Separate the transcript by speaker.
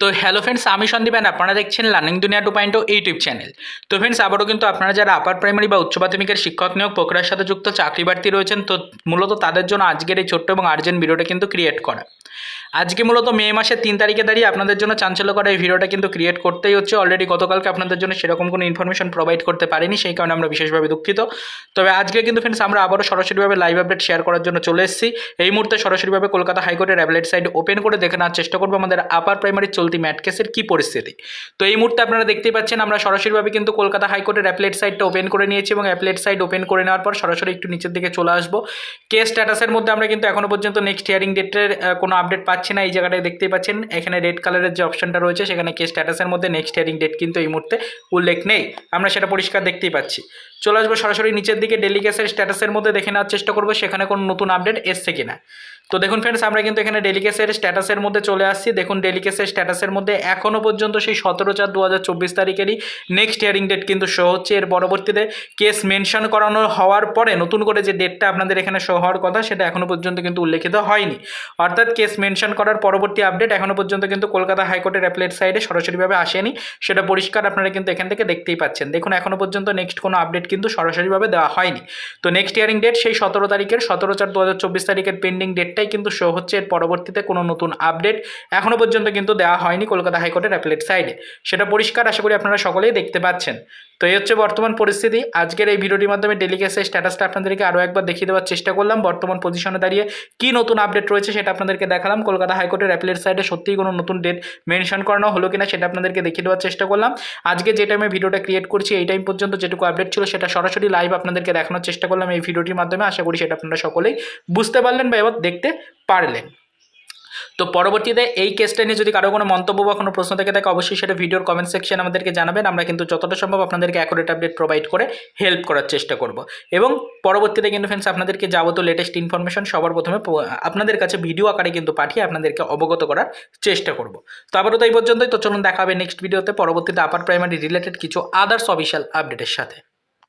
Speaker 1: তো hello friends আমি Sandeep and আপনারা দেখছেন learning Duniya two point YouTube channel তো ফ্রেন্ডস আবারও কিন্তু আপনারা যারা আপার প্রাইমারি বা উচ্চ মাধ্যমিকের শিক্ষক নিয়োগ প্রক্রিয়ার সাথে যুক্ত চাকরি প্রার্থী রয়েছেন, তো মূলত তাদের জন্য আজকের এই ছোট্ট এবং আর্জেন্ট ভিডিওটা কিন্তু ক্রিয়েট করা। আজকে মূলত মে মাসের তিন তারিখে দাঁড়িয়ে আপনাদের জন্য চাঞ্চল্য করা এই ভিডিওটা কিন্তু ক্রিয়েট করতেই হচ্ছে। অলরেডি গতকালকে আপনাদের জন্য সেরকম কোনো ইনফরমেশন প্রোভাইড করতে পারিনি, সেই কারণে আমরা বিশেষভাবে দুঃখিত। তবে আজকে কিন্তু ফ্রেন্ডস আমরা আবারও সরাসরিভাবে লাইভ আপডেট শেয়ার করার জন্য চলে এসেছি। এই মুহূর্তে সরাসরিভাবে কলকাতা হাইকোর্টের অ্যাবলেট সাইড ওপেন করে দেখে নেওয়ার চেষ্টা করব আমাদের আপার প্রাইমারি চলতি ম্যাট কেসের কী পরিস্থিতি। তো এই মুহূর্তে আপনারা দেখতেই পাচ্ছেন আমরা সরাসরিভাবে কিন্তু কলকাতা হাইকোর্টের অ্যাপলেট সাইটটা ওপেন করে নিয়েছি এবং অ্যাপলেট সাইট ওপেন করে নেওয়ার পর সরাসরি একটু নিচের দিকে চলে আসব। কেস স্ট্যাটাসের মধ্যে আমরা কিন্তু এখনও পর্যন্ত নেক্সট হিয়ারিং ডেটের কোনো আপডেট পাচ্ছি না, এই জায়গাটা দেখতেই পাচ্ছেন। এখানে রেড কালারের যে অপশনটা রয়েছে, সেখানে কেস স্ট্যাটাসের মধ্যে নেক্সট হিয়ারিং ডেট কিন্তু এই মুহূর্তে উল্লেখ নেই। আমরা সেটা পরিষ্কার দেখতেই পাচ্ছি। চলে আসব সরাসরি নিচের দিকে ডেলি কেসের স্ট্যাটাসের মধ্যে দেখে নেওয়ার চেষ্টা করব, সেখানে কোনো নতুন আপডেট এসছে কিনা। তো দেখুন ফ্রেন্ডস আমরা কিন্তু এখানে ডেলিকেসের স্ট্যাটাসের মধ্যে চলে আসছি। দেখুন ডেলিকেসের স্ট্যাটাসের মধ্যে এখনও পর্যন্ত সেই সতেরো চার দু হাজার চব্বিশ তারিখেরই নেক্সট হিয়ারিং ডেট কিন্তু শো হচ্ছে। এর পরবর্তীতে কেস মেনশন করানো হওয়ার পরে নতুন করে যে ডেটটা আপনাদের এখানে শো হওয়ার কথা, সেটা এখনও পর্যন্ত কিন্তু উল্লেখিত হয়নি। অর্থাৎ কেস মেনশন করার পরবর্তী আপডেট এখনও পর্যন্ত কিন্তু কলকাতা হাইকোর্টের অ্যাপলেট সাইডে সরাসরিভাবে আসেনি। সেটা পরিষ্কার আপনারা কিন্তু এখান থেকে দেখতেই পাচ্ছেন। দেখুন এখনও পর্যন্ত নেক্সট কোনো আপডেট কিন্তু সরাসরিভাবে দেওয়া হয়নি। তো নেক্সট হিয়ারিং ডেট সেই সতেরো তারিখের, সতেরো চার দু তারিখের পেন্ডিং ডেটটাই কিন্তু শো হচ্ছে। এর পরবর্তীতে কোনো নতুন আপডেট এখনও পর্যন্ত কিন্তু দেওয়া হয়নি কলকাতা হাইকোর্টের অ্যাপলেট সাইডে সেটা পরিষ্কার আশা করি আপনারা সকলেই দেখতে পাচ্ছেন। তো এই হচ্ছে বর্তমান পরিস্থিতি। আজকের এই ভিডিওটির মাধ্যমে ডেলিকেসের স্ট্যাটাসটা আপনাদেরকে আরও একবার দেখিয়ে দেওয়ার চেষ্টা করলাম। বর্তমান পজিশনে দাঁড়িয়ে কী নতুন আপডেট রয়েছে সেটা আপনাদেরকে দেখালাম। কলকাতা হাইকোর্টের অ্যাপলেট সাইডে সত্যিই কোনো নতুন ডেট মেনশন করানো হলো কিনা সেটা আপনাদেরকে দেখিয়ে দেওয়ার চেষ্টা করলাম। আজকে যে টাইমে ভিডিওটা ক্রিয়েট করছি, এই টাইম পর্যন্ত যেটুকু আপডেট ছিল সেটা সরাসরি লাইভ আপনাদেরকে দেখানোর চেষ্টা করলাম এই ভিডিওটির মাধ্যমে। আশা করি সেটা আপনারা সকলেই বুঝতে পারলেন বা এবার দেখতে পারলেন। তো পরবর্তীতে এই কেসটা নিয়ে যদি কারও কোনো মন্তব্য বা কোনো প্রশ্ন থেকে থাকে, অবশ্যই সেটা ভিডিওর কমেন্ট সেকশন আমাদেরকে জানাবেন। আমরা কিন্তু যতটা সম্ভব আপনাদেরকে অ্যাকুরেট আপডেট প্রোভাইড করে হেল্প করার চেষ্টা করব। এবং পরবর্তীতে কিন্তু ফ্রেন্ডস আপনাদেরকে যাবতীয় লেটেস্ট ইনফরমেশন সবার প্রথমে আপনাদের কাছে ভিডিও আকারে কিন্তু পাঠিয়ে আপনাদেরকে অবগত করার চেষ্টা করব। তো আবারও তো এই পর্যন্তই। তো চলুন দেখা হবে নেক্সট ভিডিওতে পরবর্তীতে আপার প্রাইমারি রিলেটেড কিছু আদার্স অফিসিয়াল আপডেটের সাথে।